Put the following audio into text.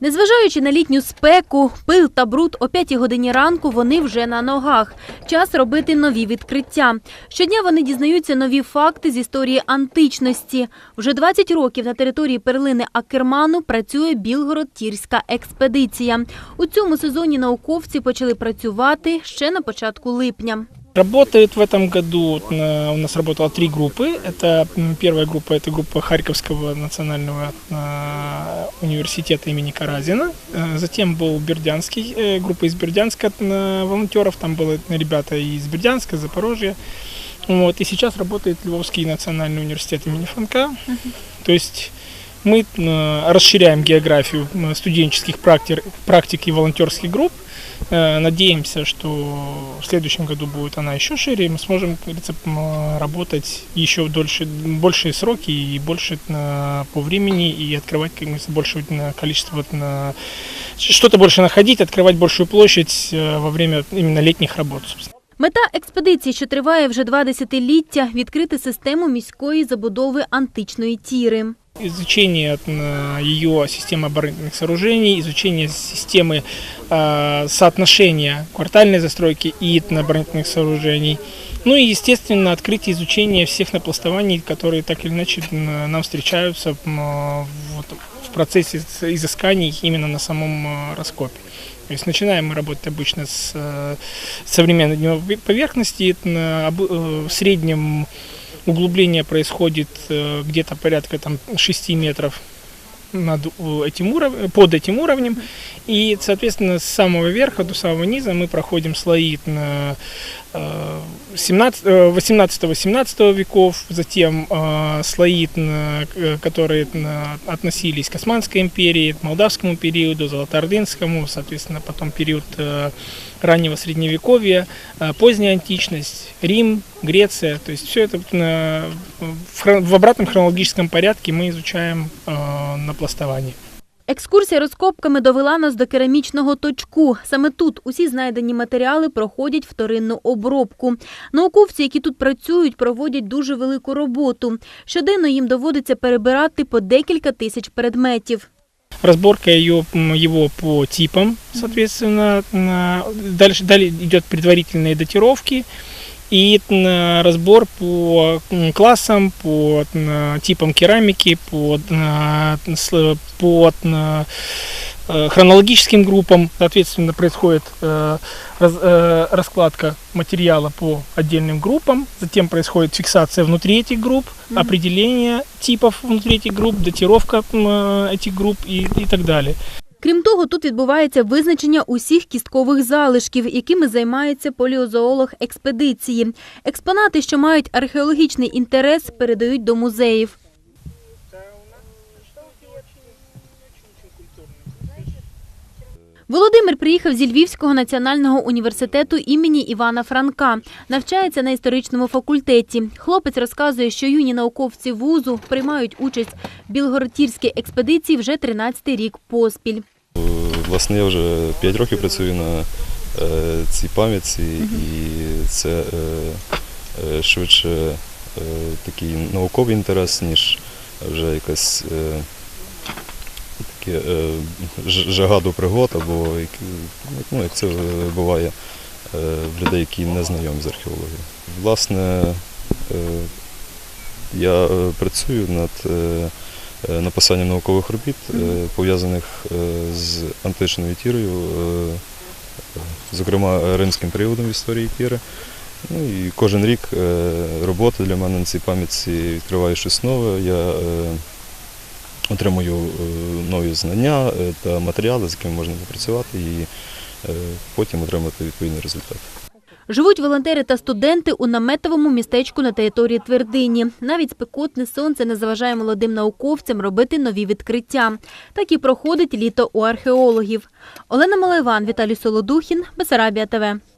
Незважаючи на літню спеку, пил та бруд о 5 годині ранку, вони вже на ногах. Час робити нові відкриття. Щодня вони дізнаються нові факти з історії античності. Вже 20 років на території перлини Акерману працює Білгород-Тірська експедиція. У цьому сезоні науковці почали працювати ще на початку липня. Работает в этом году, э, у нас работало три группы. Это первая группа, это группа Харьковского национального э, университета имени Каразина. Э, Затем был Бердянский, группа из Бердянска волонтеров, там были ребята из Бердянска, Запорожья. Вот. И сейчас работает Львовский национальный университет имени Франка. То есть мы э, расширяем географию м, студенческих практик, практик и волонтерских групп. Э, Надеемся, что в следующем году будет она еще шире, и мы сможем, как говорится, м, работать еще дольше, большие сроки и больше э, по времени и открывать, как говорится, большее э, количество, вот, на- что-то больше находить, открывать большую площадь э, во время именно летних работ, собственно. Мета експедиції, що триває вже два десятиліття, відкрити систему міської забудови античної тіри. Изучение ее системы оборонительных сооружений, изучение системы э, соотношения квартальной застройки и оборонительных сооружений. Ну и, естественно, открытие изучения всех напластований, которые так или иначе нам встречаются в процессе изысканий именно на самом э, раскопе. То есть начинаем мы работать обычно с э, современной поверхности. Э, В среднем углубление происходит э, где-то порядка там, 6 метров над э, этим уров- под этим уровнем. И, соответственно, с самого верха до самого низа мы проходим слои на, э, 17 э, 18-17 веков, затем э, слои, э, которые относились к Османской империи, к Молдавскому периоду, Золотоордынскому, соответственно, потом период э, раннего Средневековья, э, поздняя античность, Рим, Греция. То есть все это в, обратном хронологическом порядке мы изучаем э, на пластовании. Екскурсія розкопками довела нас до керамічного точку. Саме тут усі знайдені матеріали проходять вторинну обробку. Науковці, які тут працюють, проводять дуже велику роботу. Щоденно їм доводиться перебирати по декілька тисяч предметів. Разборка ее, его по типам, соответственно. Дальше, далее идет предварительные датировки и разбор по классам, по типам керамики, по, по э, хронологическим группам. Соответственно, происходит э, раз- э, раскладка материала по отдельным группам, затем происходит фиксация внутри этих групп, определение типов внутри этих групп, датировка э, этих групп и, и так далее. Крім того, тут відбувається визначення усіх кісткових залишків, якими займається поліозоолог експедиції. Експонати, що мають археологічний інтерес, передають до музеїв. Володимир приїхав зі Львівського національного університету імені Івана Франка. Навчається на історичному факультеті. Хлопець розказує, що юні науковці вузу приймають участь в Білгородтірській експедиції вже 13-й рік поспіль. Власне, я вже 5 років працюю на е, цій пам'ятці, і це е, е, швидше такий науковий інтерес, ніж вже якась таке, жага до пригод, або як, ну, як це буває в людей, які не знайомі з археологією. Власне, я працюю над е, е, наукових робіт, е, пов'язаних е, з античною тірою, зокрема римським періодом в історії тіри. Ну і кожен рік робота для мене на цій пам'ятці відкриває щось нове. Я отримую нові знання та матеріали, з якими можна попрацювати і потім отримати відповідний результат. Живуть волонтери та студенти у наметовому містечку на території твердині. Навіть спекотне сонце не заважає молодим науковцям робити нові відкриття. Так і проходить літо у археологів. Олена Малайван, Віталій Солодухін, Бесарабія ТВ.